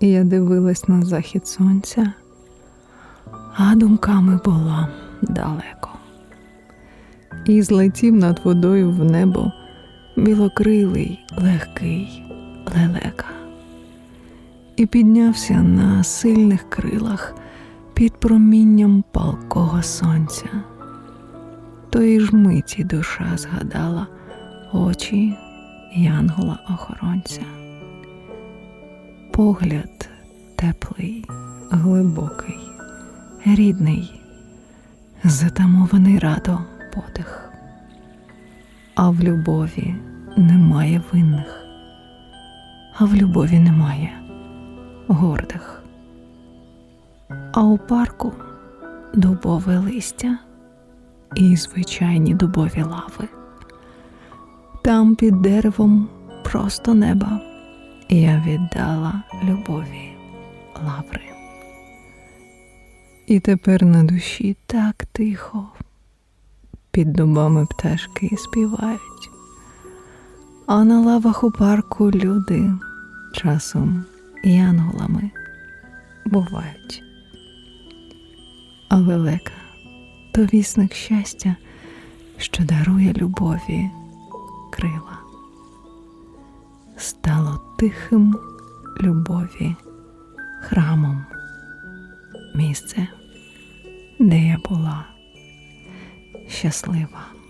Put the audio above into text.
І я дивилась на захід сонця, а думками була далеко. І злетів над водою в небо білокрилий, легкий лелека. І піднявся на сильних крилах під промінням палкого сонця. Тої ж миті душа згадала очі янгола-охоронця. Погляд теплий, глибокий, рідний, затамований радо подих. А в любові немає винних, а в любові немає гордих. А у парку дубове листя і звичайні дубові лави. Там під деревом просто неба я віддала любові лаври. І тепер на душі так тихо, під дубами пташки співають, а на лавах у парку люди часом янголами бувають. А велика то вісник щастя, що дарує любові крила стало тихим любові храмом, місце, де я була щаслива.